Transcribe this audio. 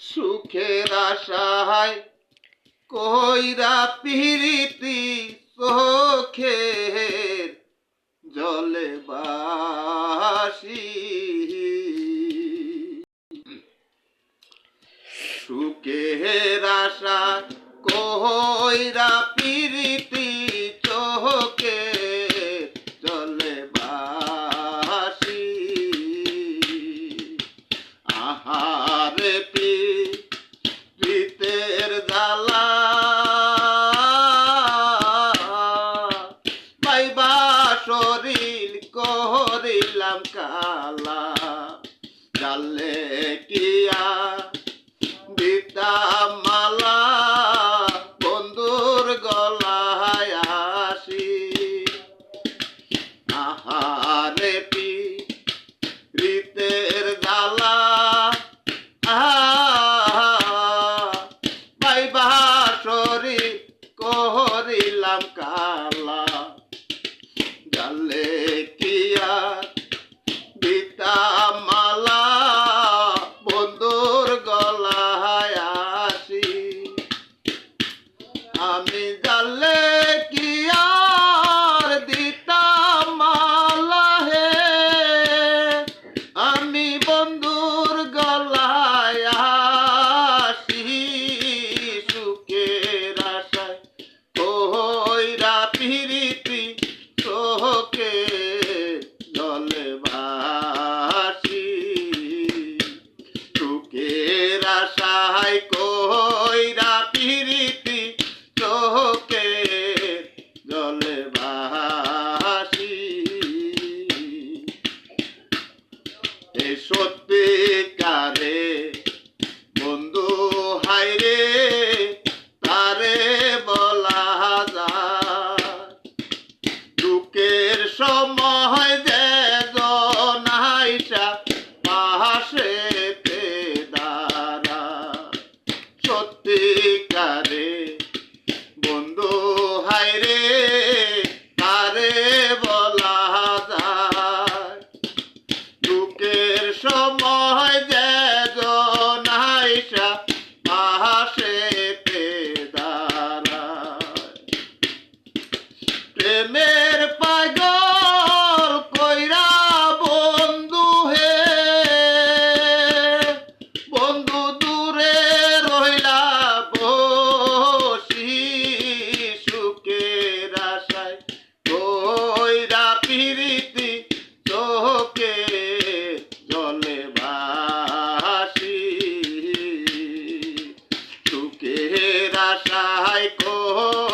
সুখের আশায় কইরা পিরিতি চোখের জলে বাসি। সুখের আশা কইরা পিরিতি করিলাম কালা কিয়া দিতাম আমি জালে কি আর দিতাম মালা হে? আমি বন্ধুর গলায় আসি সুখের আশায়। কইরা পিরিতি সোহকে জলে ভাসি। সুখের আশায় কইরা সময় যে নাইসা পাশে দাঁড়া। সত্যিকারে বন্ধু হাইরে তারে বলা যায়। দুঃখের সময় ফিরে আশায় কোহ